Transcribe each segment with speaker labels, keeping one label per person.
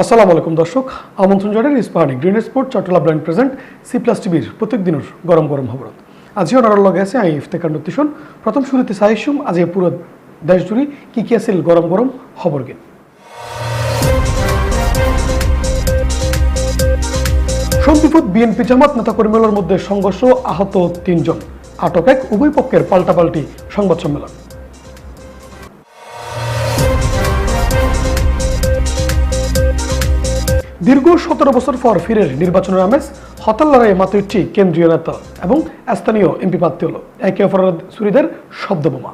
Speaker 1: আসসালামু আলাইকুম দর্শক, আমন্ত্রণ জানাই Ispahani green sport Chattala brand present C plus টিভির প্রত্যেক দিনের গরম গরম খবর আজিও নারার লগে আছে, আই ইফতেকার নতিশন। প্রথম শুরুতে সাহিসুম আজ পুরো দেশ জুড়ে কি কি আছিল গরম গরম খবর গিন সন্ধিপুত বিএনপি জামাত নেতা নেতাকর্মীদের মধ্যে সংঘর্ষ, আহত তিনজন। আটক এক উভয় পক্ষের পাল্টাপাল্টি সংবাদ সম্মেলন। দীর্ঘ সতেরো বছর পর ফিরের নির্বাচনের আমেজ হতাল লড়াইয়ে মাতুইটি কেন্দ্রীয় নেতা এবং স্থানীয় এমপি প্রার্থী হল একে অপরের সুরিদের শব্দবোমা।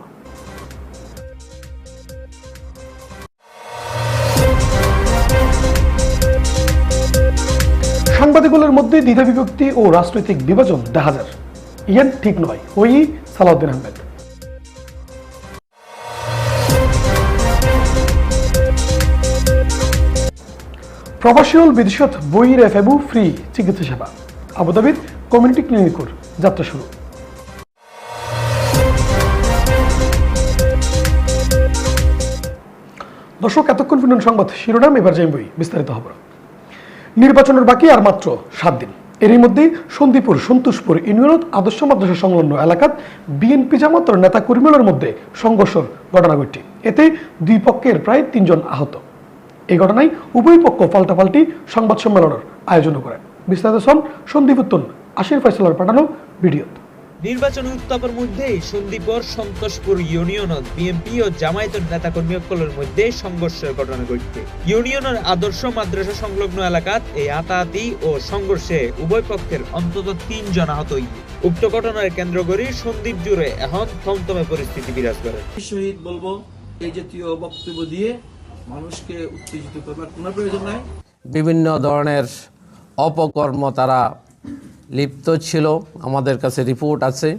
Speaker 1: সাংবাদিকদের মধ্যে দ্বিধা বিভক্তি ও রাজনৈতিক বিভাজন দেখা যায়। ইয়ান ঠিক নয়, ওই সালাউদ্দিন আহমেদ। প্রবাসী বিদেশত বইয়ের এফএবু ফ্রি চিকিৎসা সেবা। আবুধাবির কমিউনিটি ক্লিনিকর যাত্রা শুরু। দর্শক, এতক্ষণ শুনলেন সংবাদ শিরোনাম, এবার যাই বই বিস্তারিত হবে নির্বাচনের বাকি আর মাত্র সাত দিন। এরই মধ্যেই সন্দীপুর, সন্তোষপুর ইউনিয়নত আদর্শ মাদ্রাসা সংলগ্ন এলাকাত বিএনপি জামাতর নেতা কর্মীদের মধ্যে সংঘর্ষের ঘটনা ঘটে। এতে দুই পক্ষের প্রায় তিনজন আহত। এই ঘটনায় উভয় পক্ষ পাল্টাপাল্টি সংবাদ সম্মেলনের আয়োজন করে। বিস্তারিত শোন সন্দীপ উত্তন আশির ফয়সলার পাঠানো ভিডিওত
Speaker 2: নির্বাচন উত্তাপের মধ্যে সন্দীপর সন্তোষপুর ইউনিয়নত বিএনপি ও জামায়াতের নেতাকর্মীসকলের মধ্যে সংঘর্ষের ঘটনা ঘটছে। ইউনিয়নের আদর্শ মাদ্রাসা সংলগ্ন এলাকাত এই আতাহাতি ও সংঘর্ষে উভয় পক্ষের অন্তত তিনজন আহত হইছে উক্ত ঘটনার কেন্দ্র করে সন্দীপ জুড়ে এখন থমথমে পরিস্থিতি বিরাজ করে।
Speaker 3: শহীদ বলব এই জাতীয় বক্তব্য দিয়ে মানুষকে উত্তেজিত করবার কোনো প্রয়োজন নাই।
Speaker 4: বিভিন্ন ধরনের অপকর্ম তারা লিপ্ত ছিল। আমাদের কাছে রিপোর্ট আছে।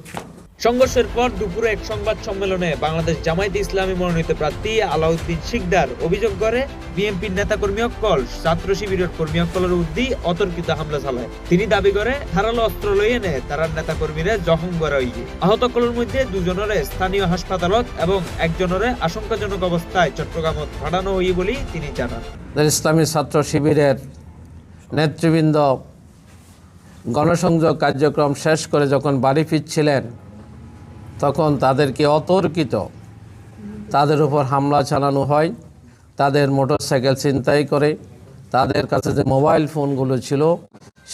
Speaker 2: সংঘর্ষের পর দুপুরে এক সংবাদ সম্মেলনে বাংলাদেশ জামায়াতে ইসলামী মনোনীত প্রার্থী আলাউদ্দিন শিকদার অভিযোগ করে বিএনপির নেতাকর্মী অকল ছাত্র শিবিরের কর্মী অকলের উদ্দি অতর্কিত হামলা চালায়। তিনি দাবি করে, ধারালো অস্ত্র লই এনে তারা নেতাকর্মীরা জখম করা হইয়ে আহত কলের মধ্যে দুজনের স্থানীয় হাসপাতালত এবং একজনের আশঙ্কাজনক অবস্থায় চট্টগ্রামত পাঠানো হই বলে তিনি জানান।
Speaker 4: ইসলামী ছাত্র শিবিরের নেতৃবৃন্দ গণসংযোগ কার্যক্রম শেষ করে যখন বাড়ি ফিরছিলেন তখন তাদেরকে অতর্কিত। তাদের উপর হামলা চালানো হয়, তাদের মোটরসাইকেল ছিনতাই করে, তাদের কাছে যে মোবাইল ফোনগুলো ছিল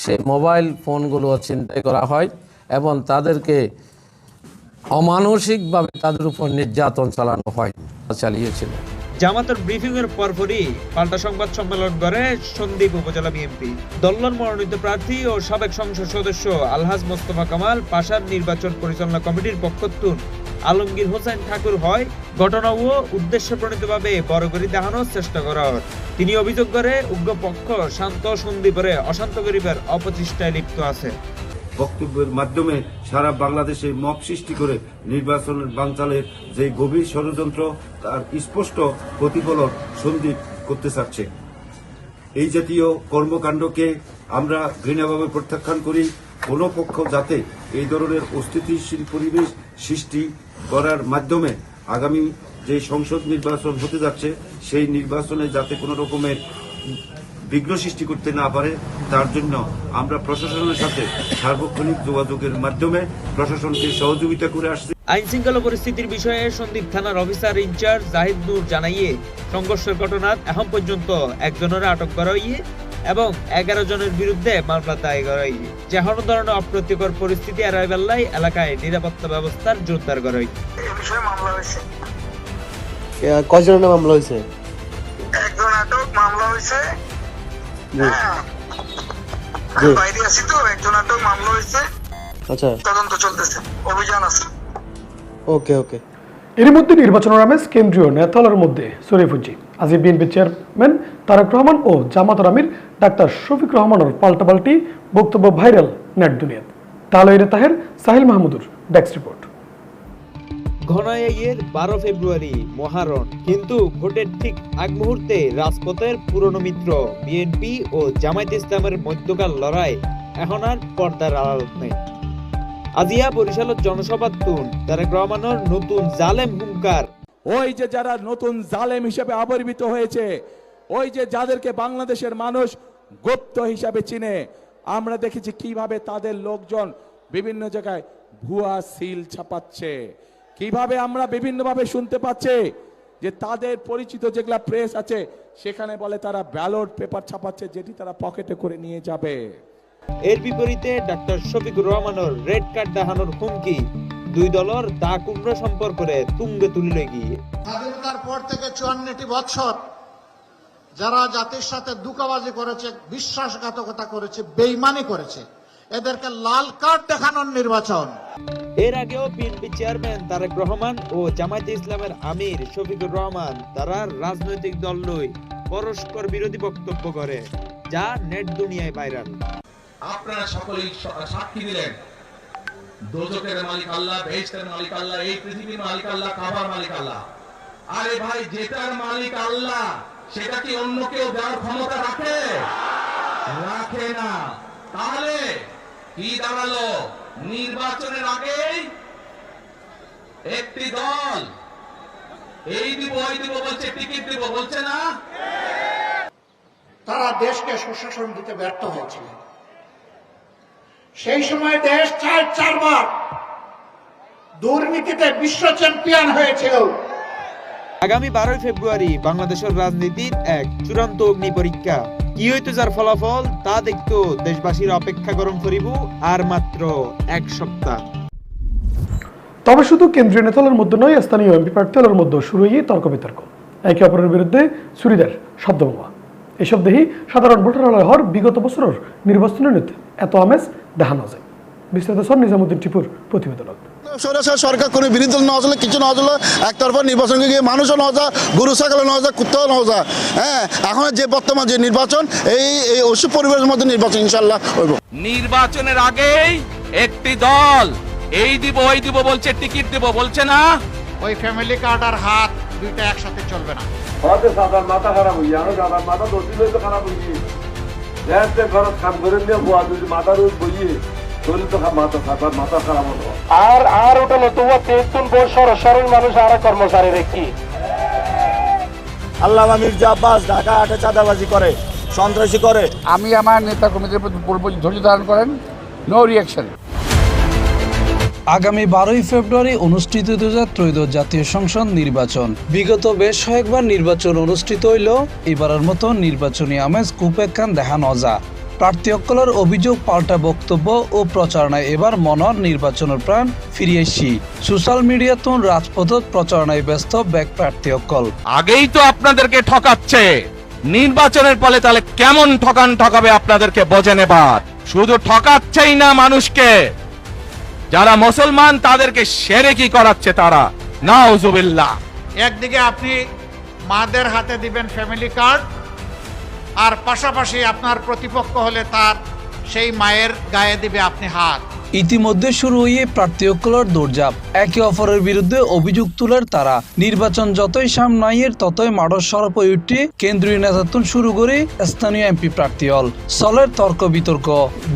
Speaker 4: সে মোবাইল ফোনগুলো ছিনতাই করা হয় এবং তাদেরকে অমানসিকভাবে তাদের উপর নির্যাতন চালানো হয়, চালিয়েছিল।
Speaker 2: জামাতের ব্রিফিং এর পরপরই পাল্টা সংবাদ সম্মেলন করে সন্দ্বীপ উপজেলা বিএনপি দল্লর মনোনীত প্রার্থী ও সাবেক সংসদ সদস্য আলহাজ মোস্তফা কামাল পাশার নির্বাচন পরিচালনা কমিটির পক্ষতুন আলমগীর হোসেন ঠাকুর হয় ঘটনা ও উদ্দেশ্য প্রণীতভাবে বড় করে দেখানোর চেষ্টা করা হয় তিনি অভিযোগ করে উগ্র পক্ষ শান্ত সন্দীপরে অশান্ত করিবার অপচেষ্টায় লিপ্ত আছে।
Speaker 5: বক্তব্যের মাধ্যমে সারা বাংলাদেশে মব সৃষ্টি করে নির্বাচনের বানচালের যে গভীর ষড়যন্ত্র, তার স্পষ্ট প্রতিফলন সন্দীপ করতে চাচ্ছে। এই জাতীয় কর্মকাণ্ডকে আমরা ঘৃণাভাবে প্রত্যাখ্যান করি। কোনো পক্ষ যাতে এই ধরনের অস্থিতিশীল পরিবেশ সৃষ্টি করার মাধ্যমে আগামী যে সংসদ নির্বাচন হতে যাচ্ছে, সেই নির্বাচনে যাতে কোনো রকমের বিঘ্ন সৃষ্টি করতে না পারে তার জন্য আমরা প্রশাসনের সাথে সার্বক্ষণিক যোগাযোগের মাধ্যমে প্রশাসনকে সহযোগিতা করে আসছি।
Speaker 2: আইন শৃঙ্খলা পরিস্থিতির বিষয়ে সন্দীপ থানার officer in charge Zahid Noor জানাইয়ে সংঘর্ষের ঘটনার এখন পর্যন্ত একজনের আটক করা হইয়ে এবং এগারো জনের বিরুদ্ধে মামলা দায় করা হইয়ে যে কোনো ধরনের অপ্রীতিকর পরিস্থিতি এড়াই বেল্লাই এলাকায় নিরাপত্তা ব্যবস্থার জোরদার করা হইয়ে
Speaker 6: এই বিষয়ে মামলা হয়েছে।
Speaker 7: কয়জনের মামলা হয়েছে?
Speaker 6: একজন আটক মামলা হয়েছে। হ্যাঁ। বাইরে আছি তো একজন আটক মামলা হয়েছে
Speaker 7: আচ্ছা
Speaker 6: তদন্ত চলতেছে অভিযান আছে
Speaker 7: ওকে ওকে
Speaker 1: এর মধ্যে নির্বাচনের আমেজ কেন্দ্রীয় নেতালের মধ্যে শরীফুজ্জি আজ বিএনপি চেয়ারম্যান তারেক রহমান ও জামাত আমির ডাক্তার শফিক রহমানের পাল্টাপাল্টি বক্তব্য ভাইরাল নেট দুনিয়াত। তাহলে তাহের সাহিল মাহমুদুর ডেস্ক রিপোর্ট।
Speaker 2: ঘনাইয়ের বারো ফেব্রুয়ারি, মহারণ। কিন্তু ভোটের ঠিক আগ মুহূর্তে রাজপথের পুরনো মিত্র বিএনপি ও জামায়াত ইসলামের মধ্যকার লড়াই এখন আর পর্দার আড়ালত নেই। আজিয়া বরিশালত জনসভা তুন, তারা রহমানের নতুন জালেম হুঙ্কার।
Speaker 8: ওই যে যারা নতুন জালেম হিসেবে আবির্ভূত হয়েছে, ওই যে যাদেরকে বাংলাদেশের মানুষ গুপ্ত হিসাবে চিনে, আমরা দেখেছি কীভাবে তাদের লোকজন বিভিন্ন জায়গায় ভুয়া সিল ছাপাচ্ছে। কীভাবে আমরা বিভিন্নভাবে শুনতে পাচ্ছি যে তাদের পরিচিত যেগুলা প্রেস আছে সেখানে বলে তারা ব্যালট পেপার ছাপাচ্ছে যেটি তারা পকেটে করে নিয়ে যাবে।
Speaker 2: এর বিপরীতে ডাক্তার শফিকুর রহমানের রেড কার্ড দেখানোর হুমকি দুই দলের দা কুমড়ো সম্পর্কে তুঙ্গে তুলিল গিয়ে।
Speaker 9: স্বাধীনতার পর থেকে চুয়ান্নটি বছর যারা জাতির সাথে দুকাবাজি করেছে বিশ্বাসঘাতকতা করেছে বেইমানি করেছে এদেরকে লাল কার্ড দেখানোর নির্বাচন।
Speaker 2: এর আগেও বিএনপি চেয়ারম্যান তারেক রহমান ও জামায়াতে ইসলামের আমির শফিকুর রহমান তারা রাজনৈতিক দল লই পরস্পর বিরোধী বক্তব্য করে যা নেট দুনিয়ায় ভাইরাল।
Speaker 10: আপনারা সকলেই সাক্ষী দিলেন। দোজকের মালিক আল্লাহ বেহেশতের মালিক আল্লাহ এই পৃথিবীর মালিক আল্লাহ কাবার মালিক আল্লাহ। আরে ভাই যেটার মালিক আল্লাহ সেটা কি অন্য কেউ দেওয়ার ক্ষমতা রাখে? রাখে না। তাহলে কি দাঁড়াল। নির্বাচনের আগেই একটি দল, এই দিব, ওই দিব, বলছে, টিকিট দিব, বলছে না?
Speaker 9: তারা দেশকে সুশাসন দিতে ব্যর্থ হয়েছিল। সেই সময় দেশ চার চারবার দুর্নীতিতে বিশ্ব চ্যাম্পিয়ন হয়েছিল।
Speaker 2: আগামী বারোই ফেব্রুয়ারি বাংলাদেশের রাজনীতির এক চূড়ান্ত অগ্নি পরীক্ষা। কি হইতো যার ফলাফল, তা দেখতো দেশবাসীর অপেক্ষা গরম করিব আর মাত্র এক সপ্তাহ।
Speaker 1: তবে শুধু কেন্দ্রীয় নেতাদের মধ্যে নয়, স্থানীয় এমপি প্রার্থীদের মধ্যে শুরু হয়ে তর্ক বিতর্ক। একে অপরের বিরুদ্ধে চুরিদার, শব্দবোমা। এসব দেখি সাধারণ ভোটার হওয়ার বিগত বছরের নির্বাচনের নীতি এত আমেজ দেখানো যায়। বিস্তারিত সর নিজামুদ্দিন টিপুর প্রতিবেদন
Speaker 11: সরাসরি সরকার কোনো বিরোধী দল না কিছু না একতরফা নির্বাচন গিয়ে মানুষও না যা গরু ছাগল না যা কুত্তাও না যা হ্যাঁ এখন যে বর্তমান যে নির্বাচন এই এই অসুখ পরিবেশের মধ্যে নির্বাচন ইনশাল্লাহ হইব।
Speaker 8: নির্বাচনের আগেই একটি দল এই দিব ওই দিব বলছে টিকিট দিব বলছে না।
Speaker 9: ওই ফ্যামিলি কার্ড আর হাত দুইটা একসাথে চলবে না।
Speaker 5: হয়তো সাদার মাথা খারাপ হই আর সাদার মাথা দর্শিল তো খারাপ হইছি দেখতে ঘরত কাম করে নিয়ে বুয়া যদি মাথা রোজ বইয়ে।
Speaker 7: আর আর ওটা নতুন তেতুন বছর সরল মানুষ আর কর্মচারী কি?
Speaker 11: আল্লামা মির্জা আব্বাস ঢাকা আটে চাঁদাবাজি করে সন্ত্রাসী করে।
Speaker 8: আমি আমার নেতা কর্মীদের প্রতি বলব ধৈর্য ধারণ করেন নো রিয়াকশন
Speaker 12: আগামী বারোই ফেব্রুয়ারি অনুষ্ঠিত দু যা ত্রয়োদশ জাতীয় সংসদ নির্বাচন। বিগত বেশ কয়েকবার নির্বাচন অনুষ্ঠিত হইল এবারের মতো নির্বাচনী আমেজ কুপেক্ষান দেখা নজা প্রার্থী অকলের অভিযোগ পাল্টা বক্তব্য ও প্রচারণায় এবার মনর নির্বাচনের প্রাণ ফিরিয়ে এসছি। সোশ্যাল মিডিয়াতুন রাজপথত প্রচারণায় ব্যস্ত ব্যাক প্রার্থী অকল
Speaker 8: আগেই তো আপনাদেরকে ঠকাচ্ছে। নির্বাচনের ফলে তাহলে কেমন ঠকান ঠকাবে আপনাদেরকে বোঝেন এবার। শুধু ঠকাচ্ছেই না মানুষকে। যারা মুসলমান তাদেরকে সেরে কি করাচ্ছে তারা? নাউজুবিল্লাহ।
Speaker 9: একদিকে আপনি মাদের হাতে দিবেন ফ্যামিলি কার্ড আর পাশাপাশি আপনার প্রতিপক্ষ হলে তার সেই মায়ের গায়ে দিবে আপনি হাত।
Speaker 12: ইতিমধ্যে শুরু হয়ে প্রার্থী অকলর দৌড়ঝাঁপ। একে অপরের বিরুদ্ধে অভিযোগ তুলের তারা। নির্বাচন যতই সামনাইয়ের ততই মাঠর সরপ হয়ে উঠে কেন্দ্রীয় নেতাতন শুরু করে স্থানীয় এমপি প্রার্থী হল। সলের তর্ক বিতর্ক।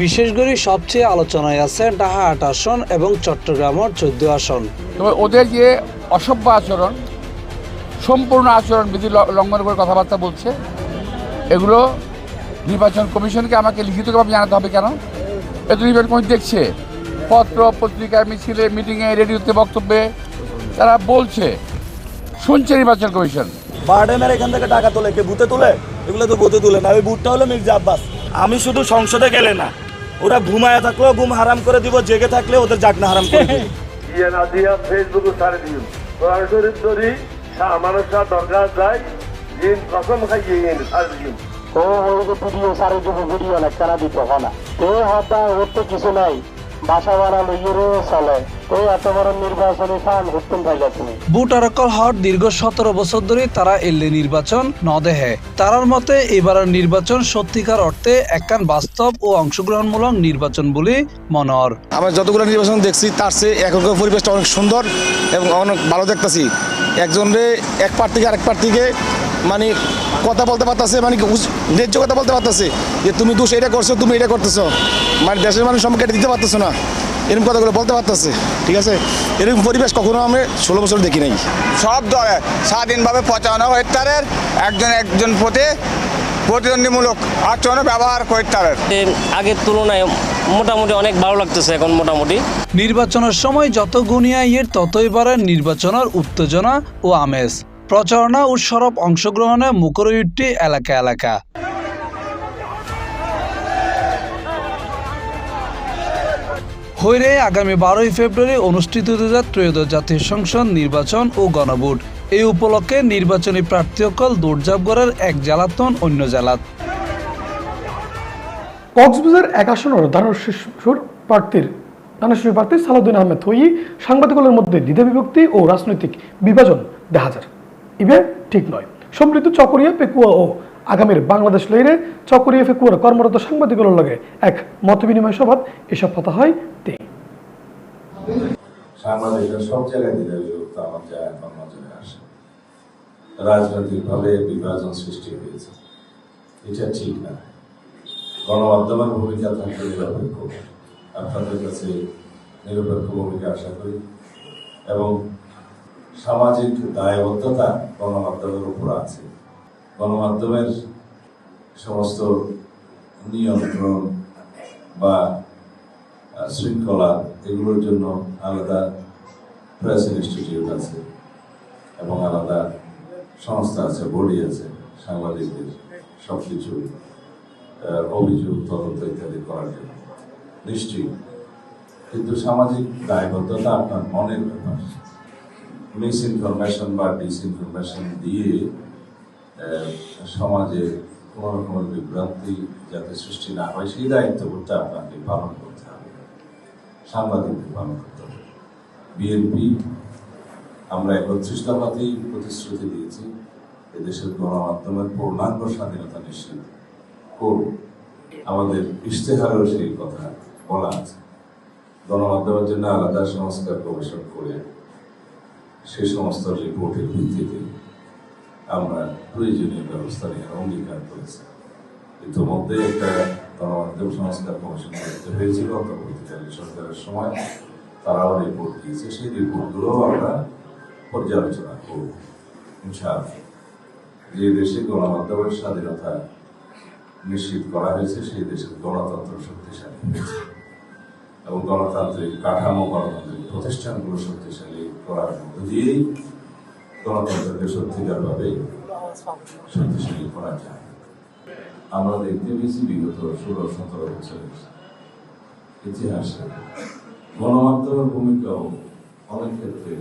Speaker 12: বিশেষ করে সবচেয়ে আলোচনায় আছে ডাহা আট আসন এবং চট্টগ্রামের চোদ্দ আসন।
Speaker 8: তবে ওদের যে অসভ্য আচরণ সম্পূর্ণ আচরণ বিধি লঙ্ঘন করে কথাবার্তা বলছে এগুলো নির্বাচন কমিশনকে আমাকে লিখিতভাবে জানাতে হবে কেন? এ তো নির্বাচন কমিশন দেখছে পত্র পত্রিকায় মিছিলে মিটিংয়ে রেডিওতে বক্তব্যে তারা বলছে শুনছে নির্বাচন কমিশন।
Speaker 11: বারডে মেরে এখান থেকে টাকা তোলে কে বুথে তুলে? এগুলো তো বুথে তুলে না ওই বুথটা হলো মির্জা আব্বাস। আমি শুধু সংসদে গেলে না ওরা ঘুমায় থাকলেও ঘুম হারাম করে দিব জেগে থাকলে ওদের জাগনা হারাম করে দিব।
Speaker 5: ইয়ে না দিয়া ফেসবুকে ছাড়ে দিন। কোরআন শরীফ ধরি মানুষরা দরকার যায়
Speaker 7: ভিডিও সারে দেব ভিডিও না কেনা দিত না এ হতা ওর তো কিছু নাই বাসা চলে
Speaker 12: হওয়ার দীর্ঘ সতেরো বছর ধরে তারা এলে নির্বাচন ন দেহে তারার মতে এবারের নির্বাচন সত্যিকার অর্থে একখান বাস্তব ও অংশগ্রহণমূলক নির্বাচন বলে মনর
Speaker 11: আমরা যতগুলো নির্বাচন দেখছি তার চেয়ে এখনকার পরিবেশটা অনেক সুন্দর এবং অনেক ভালো দেখতেছি একজনরে এক প্রার্থীকে আরেক প্রার্থীকে মানে কথা বলতে পারতেছে মানে ন্যায্য কথা বলতে পারতেছে? যে তুমি দোষ এটা করছ তুমি এটা করতেছো। মানে দেশের মানুষ সম্মুখে এটা দিতে পারতেছো না। এরকম কথাগুলো বলতে পারতেছে ঠিক আছে? এরকম পরিবেশ কখনো আমরা ষোলো বছর দেখি নাই।
Speaker 13: সব দলে স্বাধীনভাবে পচানো হইতারে একজন একজন প্রতি প্রতিদ্বন্দ্বীমূলক আচরণ ব্যবহার করতারে
Speaker 7: আগের তুলনায় মোটামুটি অনেক ভালো লাগতেছে এখন মোটামুটি।
Speaker 12: নির্বাচনের সময় যত গুনিয়া ইয়ের ততই বাড়ে নির্বাচনের উত্তেজনা ও আমেজ। প্রচারণা ও সরব অংশগ্রহণে মুখরইটি এলাকা এলাকা। হইরে আগামী বারোই ফেব্রুয়ারি অনুষ্ঠিত ত্রয়োদশ জাতীয় সংসদ নির্বাচন ও গণভোট। এই উপলক্ষে নির্বাচনী প্রার্থীসকল দৌড়ঝাঁপ এক জ্বালাতন অন্য জ্বালাত।
Speaker 1: কক্সবাজার এক আসনের শিশুর প্রার্থীর দানব প্রার্থী সালাউদ্দিন আহমেদ হই সাংবাদিকদের মধ্যে দ্বিধা বিভক্তি ও রাজনৈতিক বিভাজন দেখা যায়। ইবে ঠিক নয়। সম্প্রীত চকরিয়া পেকুয়া ও আগামীর বাংলাদেশ লইরে চকরিয়া পেকুয়ার কর্মরত সাংবাদিকগুলোর লগে এক মতবিনিময় সভাত এসব কথা হয় তে।
Speaker 5: সাংবাদিকরা সব জায়গায় বিভক্ত আমার যায় এখন নজরে আসে। রাজনৈতিক ভাবে বিভাজন সৃষ্টি হয়েছে। এটা ঠিক না। গণমাধ্যমের ভূমিকা থাকবে নিরপেক্ষ আপনাদের কাছে নিরপেক্ষ ভূমিকা আশা করি। এবং সামাজিক দায়বদ্ধতা গণমাধ্যমের উপর আছে। গণমাধ্যমের সমস্ত নিয়ন্ত্রণ বা শৃঙ্খলা এগুলোর জন্য আলাদা প্রেস ইনস্টিটিউট আছে এবং আলাদা সংস্থা আছে, বডি আছে, সাংবাদিকদের সব কিছু অভিযোগ, তদন্ত ইত্যাদি করার জন্য। নিশ্চয়ই। কিন্তু সামাজিক দায়বদ্ধতা আপনার মনের ব্যাপার। মিস ইনফরমেশন বা ডিসইনফরমেশন দিয়ে সমাজে কোনো রকমের বিভ্রান্তি যাতে সৃষ্টি না হয়, সেই দায়িত্ববোধটা আপনাকে পালন করতে হবে। সাংবাদিকদের পালন করতে হবে। বিএনপি, আমরা একত্রিশ দফাতেই প্রতিশ্রুতি দিয়েছি, এদেশের গণমাধ্যমের পূর্ণাঙ্গ স্বাধীনতা নিশ্চিত করব আমাদের ইশতেহারেও সেই কথা বলা আছে। গণমাধ্যমের জন্য আলাদা সংস্কার কমিশন করে সে সমস্ত রিপোর্টের ভিত্তিতে আমরা প্রয়োজনীয় ব্যবস্থা নেওয়ার অঙ্গীকার করেছি। ইতিমধ্যে একটা গণমাধ্যম সংস্কার কমিশন করতে হয়েছিল, অন্তর্বর্তীকালীন সরকারের সময়। তারাও রিপোর্ট দিয়েছে, সেই রিপোর্টগুলোও আমরা পর্যালোচনা করব, ইনশাআল্লাহ। যে দেশে গণমাধ্যমের স্বাধীনতা নিশ্চিত করা হয়েছে, সেই দেশের গণতন্ত্র শক্তিশালী হয়েছে। এবং গণতান্ত্রিক কাঠামো গণতান্ত্রিক প্রতিষ্ঠানগুলো শক্তিশালী করার মধ্য দিয়েই গণতন্ত্রকে সত্যিকারভাবে শক্তিশালী করা যায়। আমরা দেখতে পেয়েছি বিগত ষোলো সতেরো বছরের ইতিহাসে গণমাধ্যমের ভূমিকাও অনেক ক্ষেত্রে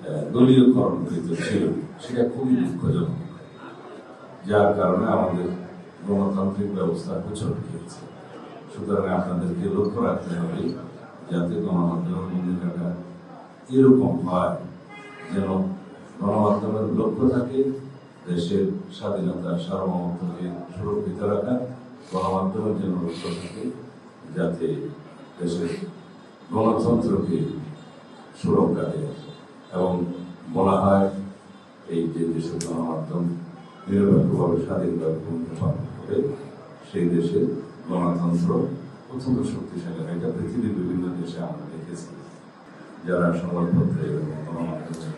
Speaker 5: আহ, দলীয়করণকৃত ছিল। সেটা খুবই দুঃখজনক যার কারণে আমাদের গণতান্ত্রিক ব্যবস্থা প্রচলিত হয়েছে সুতরাং আপনাদেরকে লক্ষ্য রাখতে হবে যাতে গণমাধ্যমের ভূমিকাটা এরকম হয় যেন গণমাধ্যমের লক্ষ্য থাকে, দেশের স্বাধীনতা সার্বভৌমত্বকে সুরক্ষিত রাখা, গণমাধ্যমের জন্য লক্ষ্য থাকে যাতে দেশের গণতন্ত্রকে সুরক্ষা দেয় এবং বলা হয় এই যে দেশের গণমাধ্যম নিরপেক্ষভাবে স্বাধীনভাবে ভূমিকা পালন করে, সেই দেশে গণতন্ত্র অত্যন্ত শক্তিশালী এটা পৃথিবীর বিভিন্ন দেশে আমরা দেখেছি। যারা সংবাদপত্রে এবং গণমাধ্যমের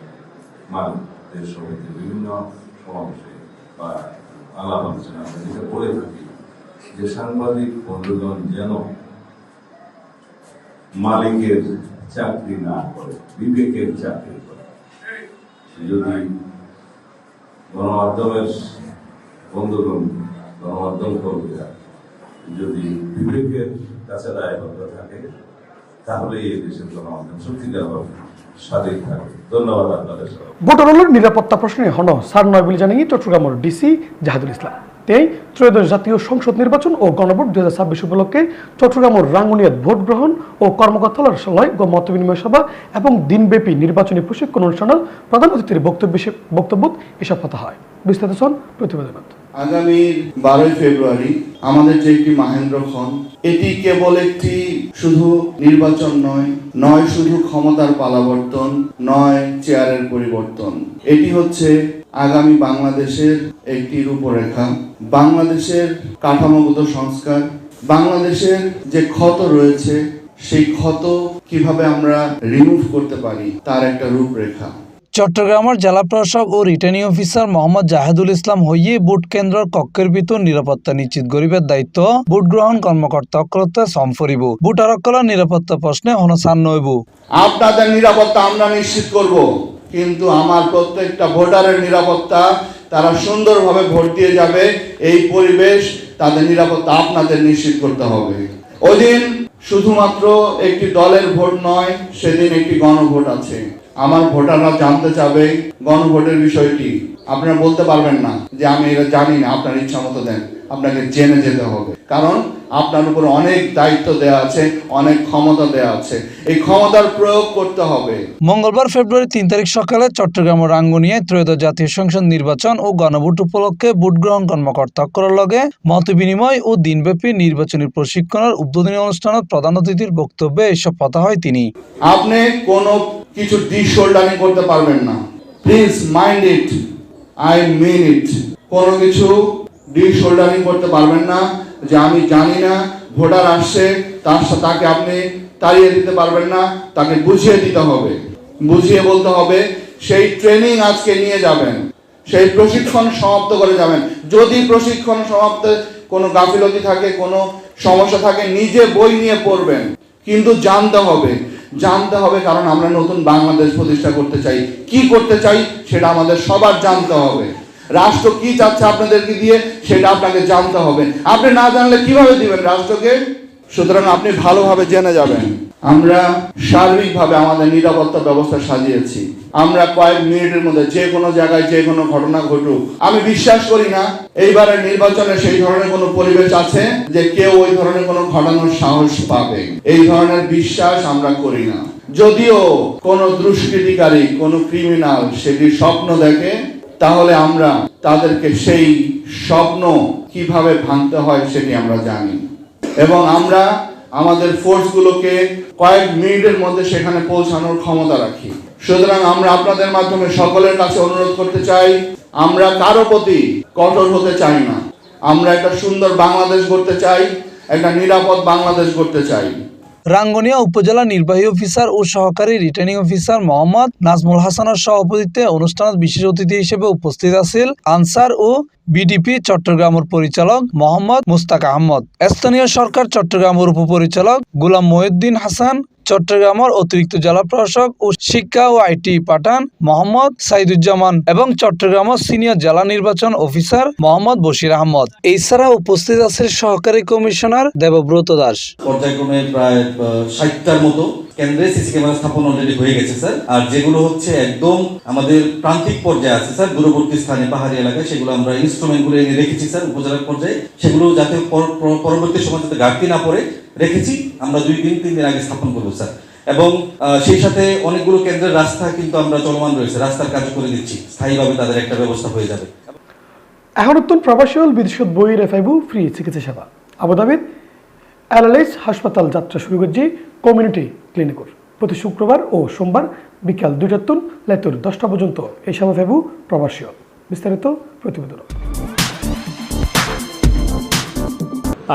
Speaker 5: মালিক দেশ সমিতির বিভিন্ন সমাবেশে বা আলাপ আলোচনা আমরা যেটা বলে থাকি, যে সাংবাদিক বন্ধুগণ যেন মালিকের চাকরি না করে, বিবেকের চাকরি করে। যদি গণমাধ্যমের বন্ধুগণ, গণমাধ্যম কর্মীরা যদি বিবেকের কাছে দায়বদ্ধ থাকে তাহলে এই দেশের গণমাধ্যম সত্যিকারভাবে স্বাধীন থাকে। ধন্যবাদ আপনাদের সবাই
Speaker 1: ভোটারলের নিরাপত্তা প্রশ্নে হন সার নয় বলে জানিয়ে চট্টগ্রামের ডিসি জাহাদুল ইসলাম। তেই ত্রয়োদশ জাতীয় সংসদ নির্বাচন ও গণভোট দুই হাজার ছাব্বিশ উপলক্ষে চট্টগ্রামের রাঙ্গুনিয়াত ভোট গ্রহণ ও কর্মকর্তার সভায় মত বিনিময় সভা এবং দিনব্যাপী নির্বাচনী প্রশিক্ষণ অনুষ্ঠানের প্রধান অতিথির বক্তব্য বক্তব্য এসব কথা হয়। বিস্তারিত শোন প্রতিবেদনত
Speaker 14: আগামী বারোই ফেব্রুয়ারি আমাদের যে একটি মাহেন্দ্র খন এটি কেবল একটি শুধু নির্বাচন নয় নয় শুধু ক্ষমতার পালাবর্তন, নয় চেয়ারের পরিবর্তন। এটি হচ্ছে আগামী বাংলাদেশের একটি রূপরেখা, বাংলাদেশের কাঠামোগত সংস্কার, বাংলাদেশের যে ক্ষত রয়েছে, সেই ক্ষত কীভাবে আমরা রিমুভ করতে পারি, তার একটা রূপরেখা।
Speaker 12: চট্টগ্রামের জেলা প্রশাসক ও রিটার্নিং অফিসার মোহাম্মদ জাহেদুল ইসলাম হইয়ে ভোট কেন্দ্রের কক্ষের ভিতর নিরাপত্তা নিশ্চিত গরিবের দায়িত্ব ভোট গ্রহণ কর্মকর্তা অকলতে সম্ফরিব ভোটারকলের নিরাপত্তা প্রশ্নে হনসান নইব
Speaker 14: আপনাদের নিরাপত্তা আমরা নিশ্চিত করব, কিন্তু আমার প্রত্যেকটা ভোটারের নিরাপত্তা তারা সুন্দরভাবে ভোট দিয়ে যাবে, এই পরিবেশ তাদের নিরাপত্তা আপনাদের নিশ্চিত করতে হবে। ওদিন শুধুমাত্র একটি দলের ভোট নয়, সেদিন একটি গণভোট আছে। আমার ভোটাররা জানতে চাবে গণভোটের বিষয়টি। আপনারা বলতে পারবেন না যে আমি এটা জানি না আপনার ইচ্ছা মতো দেন। আপনাকে জেনে যেতে হবে। কারণ আপনার উপর অনেক দায়িত্ব দেওয়া আছে অনেক ক্ষমতা দেওয়া আছে। এই ক্ষমতার প্রয়োগ করতে হবে।
Speaker 12: মঙ্গলবার ফেব্রুয়ারি তিন তারিখ সকালে চট্টগ্রামের রাঙ্গুনিয়ায় ত্রয়োদশ জাতীয় সংসদ নির্বাচন ও গণভোট উপলক্ষে ভোট গ্রহণ কর্মকর্তা অক্ষরের লগে মত বিনিময় ও দিনব্যাপী নির্বাচনী প্রশিক্ষণের উদ্বোধনী অনুষ্ঠানত প্রধান অতিথির বক্তব্যে এসব কথা হয় তিনি।
Speaker 14: আপনি কোনো কিছু ডিশ শোল্ডারিং করতে পারবেন না। Please mind it I mean it কোনো কিছু ডিশ শোল্ডারিং করতে পারবেন না, যে আমি জানি না, ভোটার আসছে, তার সাথে তাকে আপনি তাড়িয়ে দিতে পারবেন না, তাকে বুঝিয়ে দিতে হবে। বুঝিয়ে বলতে হবে, সেই ট্রেনিং আজকে নিয়ে যাবেন। সেই প্রশিক্ষণ সমাপ্ত করে যাবেন। যদি প্রশিক্ষণ সমাপ্ত, কোনো গাফিলতি থাকে, কোনো সমস্যা থাকে, নিজে বই নিয়ে পড়বেন। কিন্তু জানতে হবে জানতে হবে, কারণ আমরা নতুন বাংলাদেশ প্রতিষ্ঠা করতে চাই। কি করতে চাই সেটা আমাদের সবার জানতে হবে। রাষ্ট্র কি চাচ্ছে আপনাদেরকে দিয়ে সেটা আপনাকে জানতে হবে। আপনি না জানলে কীভাবে দিবেন রাষ্ট্রকে? সুতরাং আপনি ভালোভাবে জেনে যাবেন। আমরা সার্বিকভাবে আমাদের নিরাপত্তা ব্যবস্থা সাজিয়েছি। আমরা কয়েক মিনিটের মধ্যে যে কোনো জায়গায় যে কোনো ঘটনা ঘটুক। আমি বিশ্বাস করি না, এইবারের নির্বাচনে সেই ধরনের কোনো পরিবেশ আছে যে কেউ ওই ধরনের কোনো ঘটানোর সাহস পাবে। এই ধরনের বিশ্বাস আমরা করি না। যদিও কোনো দুষ্কৃতিকারী, কোনো ক্রিমিনাল সেটি স্বপ্ন দেখে, তাহলে আমরা তাদেরকে সেই স্বপ্ন কীভাবে ভাঙতে হয় সেটি আমরা জানি। এবং আমরা আমাদের ফোর্সগুলোকে কয়েক মিনিটের মধ্যে সেখানে পৌঁছানোর ক্ষমতা রাখি। সুতরাং আমরা আপনাদের মাধ্যমে সকলের কাছে অনুরোধ করতে চাই, আমরা কারও প্রতি কঠোর হতে চাই না। আমরা একটা সুন্দর বাংলাদেশ গড়তে চাই, একটা নিরাপদ বাংলাদেশ গড়তে চাই।
Speaker 12: রাঙ্গুনিয়া উপজেলা নির্বাহী অফিসার ও সহকারী রিটার্নিং অফিসার মোহাম্মদ নাজমুল হাসানের সভাপতিত্বে অনুষ্ঠানত বিশেষ অতিথি হিসেবে উপস্থিত আছেন আনসার ও বিডিপি চট্টগ্রামের পরিচালক মোহাম্মদ মুস্তাক আহমদ। স্থানীয় সরকার চট্টগ্রামের উপপরিচালক গোলাম মহিউদ্দিন হাসান চট্টগ্রামের অতিরিক্ত জেলা প্রশাসক ও শিক্ষা ও আইটি পাঠান মোহাম্মদ সাইদুজ্জামান এবং চট্টগ্রামের সিনিয়র জেলা নির্বাচন অফিসার মোহাম্মদ বশির আহমদ। এছাড়া উপস্থিত আছে সহকারী কমিশনার দেবব্রত দাস।
Speaker 15: পর্যায়ক্রমে প্রায় ষাটটার মতো কেন্দ্রে সিসি ক্যামেরা স্থাপন অলরেডি হয়ে গেছে, স্যার। আর যেগুলো হচ্ছে একদম আমাদের প্রান্তিক পর্যায়ে আছে, স্যার, দূরবর্তী স্থানে, পাহাড়ি এলাকায়, সেগুলো আমরা ইনস্ট্রুমেন্টগুলো এনে রেখেছি, স্যার উপজেলা পর্যায়ে। সেগুলো যাতে পর- পর- পরবর্তী সময় যাতে ঘাটতি না পড়ে, রেখেছি। আমরা দুই দিন, তিন দিন আগে স্থাপন করব, স্যার। এবং সেই সাথে অনেকগুলো কেন্দ্রের রাস্তা কিন্তু আমরা চলমান রয়েছে, রাস্তার কাজ করে দিচ্ছি। স্থায়ীভাবে তাদের একটা ব্যবস্থা হয়ে যাবে।
Speaker 1: এখন নতুন প্রবাসী হল বিদেশত বই রেফাইবু ফ্রি চিকিৎসা সেবা। আবুধাবির অ্যালালাইস হাসপাতাল যাত্রা শুরু করছি। কমিউনিটি ক্লিনিকর প্রতি শুক্রবার ও সোমবার বিকাল দুইটার তুন লেতুর দশটা পর্যন্ত এই সেবা ফেবু প্রবাসী বিস্তারিত প্রতিবেদন।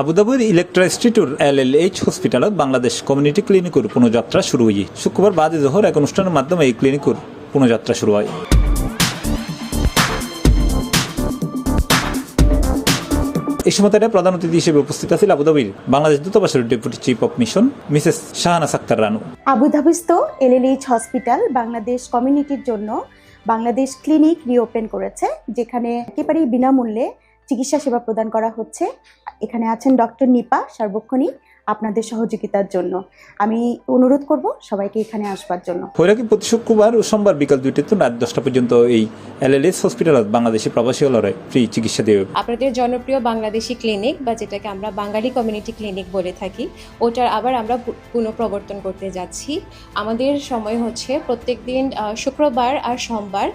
Speaker 16: আবুধাবির Electra institute L L H হসপিটালত Bangladesh community ক্লিনিকর পুনঃযাত্রা শুরু হয়ে শুক্রবার বাদে জোহর এক অনুষ্ঠানের মাধ্যমে এই ক্লিনিকর পুনঃযাত্রা শুরু হয়। এই সময় তারা প্রধান অতিথি হিসেবে উপস্থিত আছিল আবুধাবির বাংলাদেশ দূতাবাসের deputy chief of mission, Mrs Shahana Saktar Ranu.
Speaker 17: আবুধাবিস্থ LLH hospital Bangladesh কমিউনিটির জন্য বাংলাদেশ ক্লিনিক রিওপেন করেছে, যেখানে একেবারেই বিনামূল্যে চিকিৎসা সেবা প্রদান করা হচ্ছে। এখানে আছেন ডক্টর নিপা সার্বক্ষণিক। আপনাদের সহযোগিতার জন্য। আমি অনুরোধ করব সবাইকে এখানে আসবার জন্য।
Speaker 16: হৈরাকি প্রতি শুক্রবার ও সোমবার বিকাল দুইটা তো রাত দশটা পর্যন্ত এই এল এল এস হসপিটালত বাংলাদেশি প্রবাসী হলরে ফ্রি চিকিৎসা দেবে
Speaker 18: আপনাদের জনপ্রিয় বাংলাদেশি ক্লিনিক বা যেটাকে আমরা বাঙালি কমিউনিটি ক্লিনিক বলে থাকি ওটার আবার আমরা পুনঃপ্রবর্তন করতে যাচ্ছি। আমাদের সময় হচ্ছে প্রত্যেক দিন শুক্রবার আর সোমবার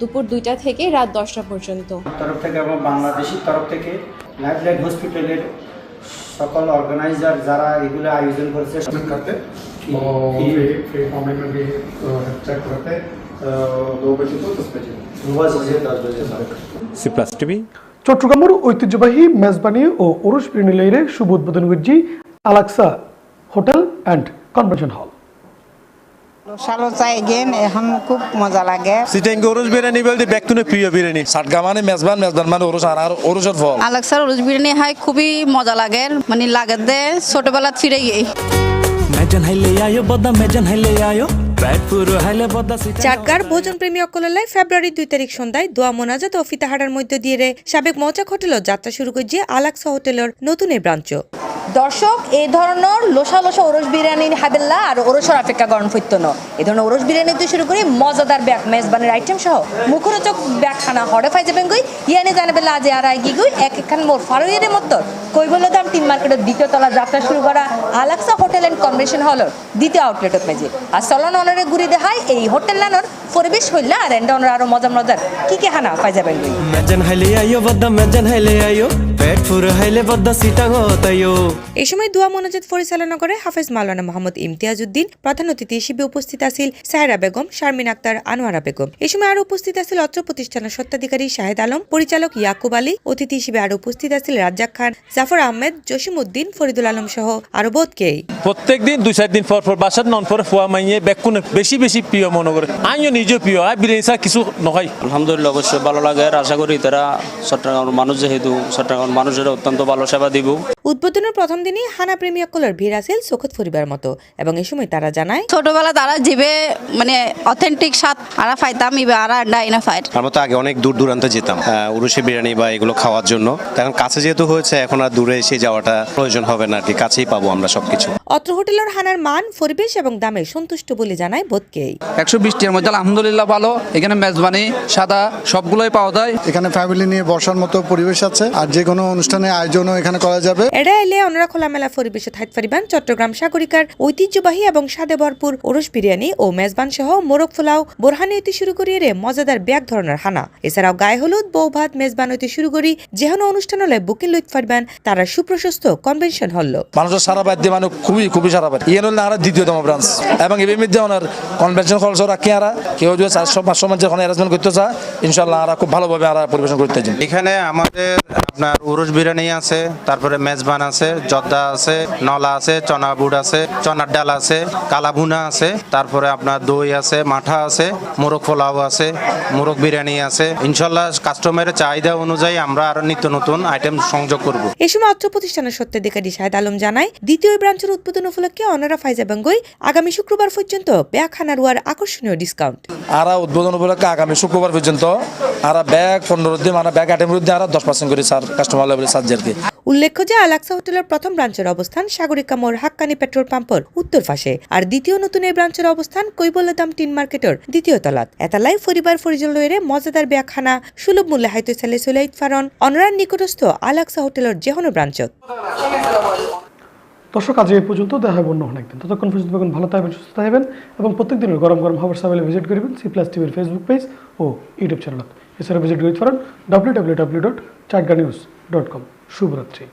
Speaker 18: দুপুর দুইটা থেকে রাত দশটা পর্যন্ত।
Speaker 19: তরফ থেকে এবং বাংলাদেশের তরফ থেকে লাইফ লাইন হসপিটালের সকল অর্গানাইজার যারা এগুলো আয়োজন করেছে
Speaker 20: करते और फिर फिर मामले में भी चेक करते दो बजे तो दस बजे
Speaker 19: सुबह से दस बजे तक
Speaker 16: সি প্লাস টিভি
Speaker 1: চট্টগ্রামের ঐতিহ্যবাহী মেজবানি ও ওরস প্রিনিলাইরে শুভ উদ্বোধন করছি আলাক্সা হোটেল অ্যান্ড কনভেনশন হল
Speaker 21: সালো চাই গেন এখন খুব মজা লাগে।
Speaker 22: সিটেঙ্গে ওরস বিরিয়ানি বলতে ব্যাকুনে প্রিয় বিরিয়ানি। সাটগা মানে মেজবান মেজবান মানে ওরস আর আর ওরসের ফল।
Speaker 23: আলেক্সার উরুজ বিরিয়ানি হয় খুবই মজা লাগে মানে লাগে দে ছোটবেলা ফিরে গিয়ে
Speaker 24: মেজান হাইলে আয়ো বদা মেজান হাইলে আয়ো।
Speaker 25: চাটগার ভোজন প্রেমী অকলালায় ফেব্রুয়ারি দুই তারিখ সন্ধ্যায় দোয়া মোনাজাত ও ফিতাহারার মধ্য দিয়ে রে সাবেক মৌচাক হোটেলত যাত্রা শুরু করছে আলাক্সা হোটেলের নতুন এই ব্রাঞ্চ।
Speaker 26: দর্শক এই ধরনের লোসা লোসা ওরস বিরিয়ানি হাবেল্লা আর ওরসর অপেক্ষা গরম হইতো না এই ধরনের ওরস বিরিয়ানি দিয়ে শুরু করি মজাদার ব্যাগ মেজবানের আইটেম সহ মুখরোচক ব্যাগ খানা হরে ফাই যাবেন গই ইয়ানি জানে বেলা আজ আর আই গই এক একখান মোর ফারুইয়ের মতো কই বলে দাম টিম মার্কেটের দ্বিতীয় তলা যাত্রা শুরু করা আলাক্সা হোটেল অ্যান্ড কনভেনশন হলর দ্বিতীয় আউটলেট মেজে আর সলন অনরে ঘুরি দেখাই এই হোটেল লানোর পরিবেশ হইলা আর এন্ড অনার আরও মজা মজার। কি কি হানা পাই যাবেন
Speaker 24: পেট হাইলে সিটাং
Speaker 25: এই সময় দোয়া মোনাজাত পরিচালনা করে হাফেজ মাওলানা মোহাম্মদ ইমতিয়াজউদ্দিন প্রধান অতিথি হিসেবে উপস্থিত আছিল সাহেরা বেগম শারমিন আক্তার আনোয়ারা বেগম। এই সময় আরও উপস্থিত আছিল অত্র প্রতিষ্ঠানের স্বত্বাধিকারী শাহেদ আলম পরিচালক ইয়াকুব আলী। অতিথি হিসেবে আরও উপস্থিত আছিল রাজ্জাক খান জাফর আহমেদ জসিম উদ্দিন ফরিদুল আলম সহ আরও বোধকেই।
Speaker 16: প্রত্যেক দিন দুই চার দিন পর পর বাসার নন পরে ফোয়া মাইয়ে বেকুন বেশি বেশি প্রিয় মনে করে আমিও নিজেও প্রিয় আর বিরিয়ানি কিছু নয়
Speaker 27: আলহামদুলিল্লাহ অবশ্যই ভালো লাগে। আশা করি তারা চট্টগ্রামের মানুষ যেহেতু চট্টগ্রামের মানুষের অত্যন্ত ভালো সেবা দিব।
Speaker 25: উদ্বোধনের প্রথম দিনই হানা প্রেমী অকলের ভিড় আছিল চোখত ফরিবার মতো এবং এই সময় তারা জানায়
Speaker 23: ছোটবেলা তারা জিবে মানে অথেন্টিক স্বাদ আরা ফাইতাম ইবে আরা ডাইনা ফাইট।
Speaker 28: আমরা তো আগে অনেক দূর দূরান্তে যেতাম আহ, উরুষি বিরিয়ানি বা এগুলো খাওয়ার জন্য। এখন কাছে যেহেতু হয়েছে এখন আর দূরে এসে যাওয়াটা প্রয়োজন হবে না আর কি কাছেই পাবো আমরা সবকিছু।
Speaker 25: অত্র হোটেলের হানার মান পরিবেশ এবং দামে সন্তুষ্ট বলে জানায় বোধকেই।
Speaker 29: একশো বিশটির মধ্যে আলহামদুলিল্লাহ ভালো এখানে মেজবানি সাদা সবগুলোই পাওয়া যায়।
Speaker 30: এখানে ফ্যামিলি নিয়ে বসার মতো পরিবেশ আছে আর যে কোনো অনুষ্ঠানের আয়োজনও এখানে করা যাবে।
Speaker 25: এরা এলে অনরা খোলামেলা পরিবেশে থাকতে পারিবেন চট্টগ্রাম সাগরিকার ঐতিহ্যবাহী এবং স্বাদে ভরপুর ওরস বিরিয়ানি ও মেজবান সহ মোরগ পোলাও বোরহানি হইতে শুরু করিয়ে রে মজাদার ব্যাগ ধরনের হানা। এছাড়াও গায়ে হলুদ বউ ভাত মেজবান হইতে শুরু করি যেহেন অনুষ্ঠান হলে বুকিং লইতে পারবেন তারা সুপ্রশস্ত কনভেনশন হল।
Speaker 22: মানুষের সারা বাদ দিয়ে মানে খুবই খুবই সারা বাদ। ইয়ে হলে আর দ্বিতীয়তম ব্রাঞ্চ এবং এর মধ্যে ওনার কনভেনশন খরচ রাখি আর। কেউ যদি চারশো পাঁচশো মানুষ যখন অ্যারেঞ্জমেন্ট করতে চায় ইনশাল্লাহ আর খুব ভালোভাবে আর পরিবেশন করতে চাই
Speaker 28: এখানে আমাদের আপনার উরুষ বিরিয়ানি আছে তারপরে মেজবান আছে জর্দা আছে নলা আছে চনা বুট আছে চনার ডাল আছে কালাভুনা আছে তারপরে আপনার দই আছে মাঠা আছে মোরগ পোলাও আছে মোরগ বিরিয়ানি আছে। ইনশাল্লাহ কাস্টমারের চাহিদা অনুযায়ী আমরা আরও নিত্য নতুন আইটেম সংযোগ করব।
Speaker 25: এ সময় অত্র প্রতিষ্ঠানের সত্ত্বাধিকারী শাহেদ আলম জানায় দ্বিতীয় ব্রাঞ্চের উদ্বোধন উপলক্ষে অনারা ফাইজা বেঙ্গই আগামী শুক্রবার পর্যন্ত ব্যাগ হানারুয়ার আকর্ষণীয় ডিসকাউন্ট
Speaker 22: আর উদ্বোধন উপলক্ষে আগামী শুক্রবার পর্যন্ত আর ব্যাগ পনেরো দিন মানে ব্যাগ মধ্যে আর দশ পার্সেন্ট করে স্যার কাস্টমার লেভেলে
Speaker 25: উল্লেখ্য যে আলাক্সা হোটেলের প্রথম ব্রাঞ্চের অবস্থান সাগরিকা মোড় হাক্কানি পেট্রোল পাম্পের উত্তর পাশে। আর দ্বিতীয় নতুন এই ব্রাঞ্চের অবস্থান কৈবল্যদাম টিন মার্কেটের দ্বিতীয় তলাত। এতালাই পরিবার পরিজন লইরে মজাদার ব্যাখানা সুলভ মূল্যে হাইতে চালে চলাইত ফারন অনরার নিকটস্থ আলাক্সা হোটেলের যেহনো ব্রাঞ্চত
Speaker 1: দর্শক আজ এই পর্যন্ত দেখা হবে অন্য অনেকদিন। ততক্ষণ পর্যন্ত ভালো থাকবেন সুস্থ থাকবেন এবং প্রত্যেক দিনের গরম গরম খবর সাবেলে ভিজিট করবেন সি প্লাস টিভির ফেসবুক পেজ ও ইউটিউব চ্যানেলত এছাড়া ভিজিট করতে পারেন W W W dot Chatga news dot com শুভরাত্রি।